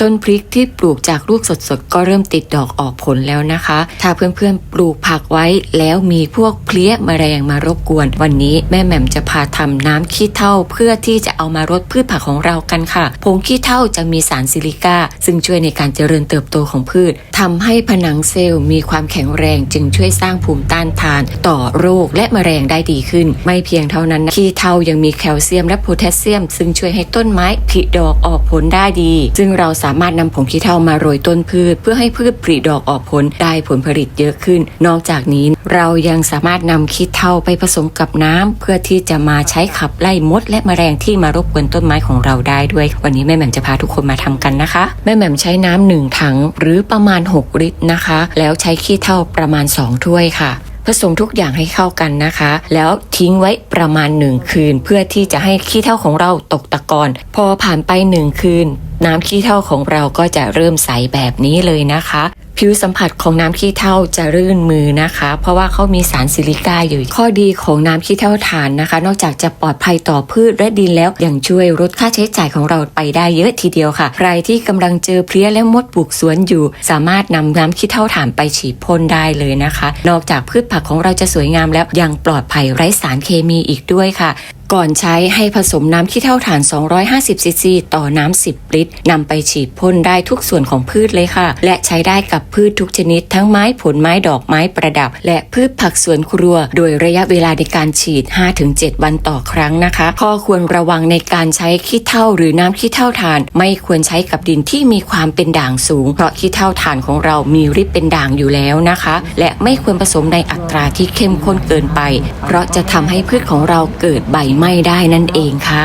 ต้นพริกที่ปลูกจากลูกสดๆ ก็เริ่มติดดอกออกผลแล้วนะคะ ถ้าเพื่อนๆ ปลูกผักไว้แล้วมีพวกเพลี้ยแมลงมารบกวน วันนี้แม่แหม่มจะพาทำน้ำขี้เถ้าเพื่อที่จะเอามารดพืชผักของเรากันค่ะ ผงขี้เถ้าจะมีสารซิลิก้า ซึ่งช่วยในการเจริญเติบโตของพืชทำให้ผนังเซลล์มีความแข็งแรงจึงช่วยสร้างภูมิต้านทาน ต่อโรคและแมลงได้ดีขึ้น ไม่เพียงเท่านั้นขี้เถ้ายังมีแคลเซียมและโพแทสเซียม ซึ่งช่วยให้ต้นไม้ผลิดอกออกผลได้ดี ซึ่งเราสาามารถนำผงขี้เถ้ามาโรยต้นพืช เพื่อให้พืชผลิดอกออกผลได้ผลผลิตเยอะขึ้น นอกจากนี้เรายังสามารถนำขี้เถ้าไปผสมกับน้ำเพื่อที่จะมาใช้ขับไล่มด และแมลงที่มารบกวนต้นไม้ของเราได้ด้วย วันนี้แม่แหม่มจะพาทุกคนมาทำกันนะคะ แม่แหม่มใช้น้ำหนึ่งถังหรือประมาณ 6 ลิตรนะคะ แล้วใช้ขี้เถ้าประมาณ 2 ถ้วยค่ะ ผสมทุกอย่างให้เข้ากันนะคะ แล้วทิ้งไว้ประมาณหนึ่งคืน เพื่อที่จะให้ขี้เถ้าของเราตกตะกอนพอผ่านไปหนึ่งคืน น้ำขี้เถ้าของเราก็จะเริ่มใสแบบนี้เลยนะคะ ผิวสัมผัสของน้ำขี้เถ้าจะรื่นมือนะคะ เพราะว่าเขามีสารซิลิก้าอยู่ ข้อดีของน้ำขี้เถ้าถ่านนะคะ นอกจากจะปลอดภัยต่อพืชและดินแล้วยังช่วยลดค่าใช้จ่ายของเราไปได้เยอะทีเดียวค่ะ ใครที่กำลังเจอเพลี้ยและมดปลูกสวนอยู่ สามารถนำน้ำขี้เถ้าถ่านไปฉีดพ่นได้เลยนะคะ นอกจากพืชผักของเราจะสวยงามแล้วยังปลอดภัยไร้สารเคมีอีกด้วยค่ะ ก่อนใช้ให้ผสมน้ำขี้เถ้าถ่าน 250ซีซีต่อน้ำ 10 ลิตรนำไปฉีดพ่นได้ทุกส่วนของพืชเลยค่ะ และใช้ได้กับพืชทุกชนิด ทั้งไม้ผลไม้ดอกไม้ประดับ และพืชผักสวนครัว โดยระยะเวลาในการฉีด 5-7 วันต่อครั้งนะคะ ข้อควรระวังในการใช้ขี้เถ้าหรือน้ำขี้เถ้าถ่าน ไม่ควรใช้กับดินที่มีความเป็นด่างสูง เพราะขี้เถ้าถ่านของเรามีฤทธิ์เป็นด่างอยู่แล้วนะคะ และไม่ควรผสมในอัตราที่เข้มข้นเกินไป เพราะจะทำให้พืชของเราเกิดใบไม่ได้นั่นเองค่ะ